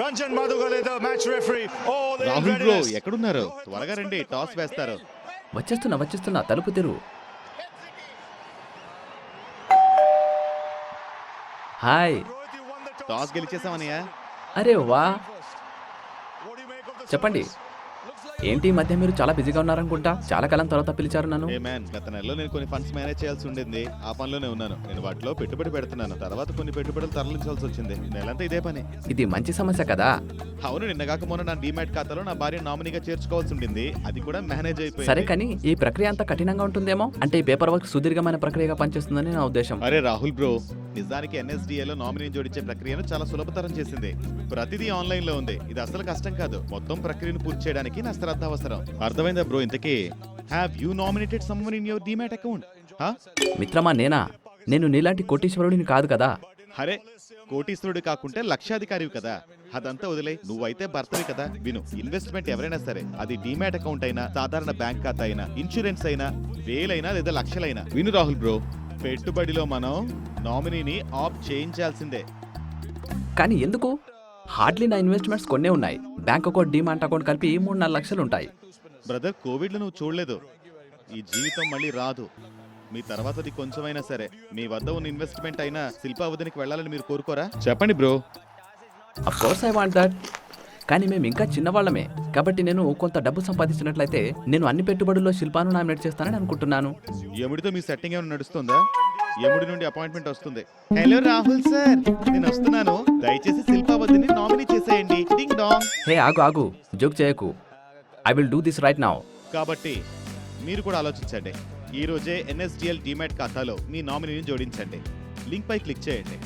Ranjan Madugalle the match referee ఓ ఇన్ ready bro ఎక్కడ ఉన్నారు త్వరగా రండి టాస్ వేస్తారు. వచ్చేస్తున్నా వచ్చేస్తున్నా తలుపు తెరువు హాయ్. టాస్ గెలిచేసామనియా? అరే వా. చెప్పండి. ఏంటి ఈ మధ్య మీరు చాలా బిజీగా ఉన్నారనుకుంటా? చాలా కాలం తర్వాత పిలిచారు నన్ను. ఏ మ్యాన్ గత నెలలో నేను కొన్ని ఫండ్స్ మేనేజ్ చేయాల్సి ఉండింది. ఆ పనిలోనే ఉన్నాను. నేను వాటిలో పెట్టుబడి పెడుతున్నాను. తర్వాత కొన్ని పెట్టుబడులు తరలించాల్సి వచ్చింది. నెలంతా ఇదే పని. ఇది మంచి సమస్య కదా. అవును నిన్న కాక మొన్న నా డీమ్యాట్ ఖాతాలో నా భార్య నామినీగా చేర్చుకోవాల్సి ఉండింది. అది కూడా మేనేజ్ సరే అయిపోయింది కానీ ఈ ప్రక్రియ అంతా కఠినంగా ఉంటుందేమో? అంటే ఈ పేపర్ వర్క్ సుదీర్ఘమైన ప్రక్రియగా పనిచేస్తుందని నా ఉద్దేశం. అరే రాహుల్ బ్రో నిజానికి NSDA లో నామినీ జోడించే ప్రక్రియను చాలా సులభతరం చేసింది. ప్రతిదీ ఆన్లైన్లో ఉంది. ఇది అసలు కష్టం కాదు. మొత్తం ప్రక్రియను పూర్తి చేయడానికి నా శ్రద్ధ అవసరం. అర్థమైందా బ్రో ఇంతకీ? Have you nominated someone in your demat account మిత్రమా నేనా? నేను నీలాంటి కోటీశ్వరుడిని కాదు కదా. అరే కోటీశ్వరుడు కాకుంటే లక్షాధికారివి కదా. అదంతా వదిలే నువ్వైతే భర్తవి కదా. విను ఇన్వెస్ట్మెంట్ ఎవరైనా సరే అది డీమ్యాట్ అకౌంట్ అయినా సాధారణ బ్యాంక్ ఖాతా అయినా ఇన్సూరెన్స్ అయినా వేలైనా లేదా లక్షలైనా. విను రాహుల్ బ్రో పెట్టుబడిలో మనం నామినీని ఆఫ్ చేయించాల్సిందే. కానీ ఎందుకు? హార్డ్లీ నా ఇన్వెస్ట్మెంట్స్ కొన్నే ఉన్నాయి. బ్యాంక్ అకౌంట్ డిమాంట్ అకౌంట్ కలిపి మూడు నాలుగు లక్షలు ఉంటాయి బ్రదర్ కోవిడ్లో నువ్వు చూడలేదు. ఈ జీవితం మళ్ళీ రాదు. మీ తర్వాతది కొంచెమైనా సరే. మీ వద్ద ఉన్న ఇన్వెస్ట్మెంట్ అయినా శిల్పావధినికి వెళ్ళాలని మీరు కోరుకోరా? చెప్పండి bro. Of course I want that కానీ మేము ఇంకా చిన్నవాళ్ళమే. కాబట్టి నేను కొంత డబ్బు సంపాదించినట్లయితే నేను అన్ని పెట్టుబడుల్లో శిల్పాను నామినేట్ చేస్తానని అనుకుంటున్నాను. యముడితో మీ సెట్టింగ్ ఏమైనా నడుస్తుందా? యముడి నుండి అపాయింట్మెంట్ వస్తుంది. హలో రాహుల్ సార్ నేను వస్తున్నాను. దయచేసి శిల్పావధిని నామినీ చేసేయండి. డింగ్ డాంగ్ హే ఆగు ఆగు. జోక్ చేయకు. I will do this right now కాబట్టి మీరు కూడా ఆలోచించండి. ఈ రోజే ఎన్ఎస్డిఎల్ డిమాట్ ఖాతాలో మీ నామినీని జోడించండి. లింక్పై క్లిక్ చేయండి.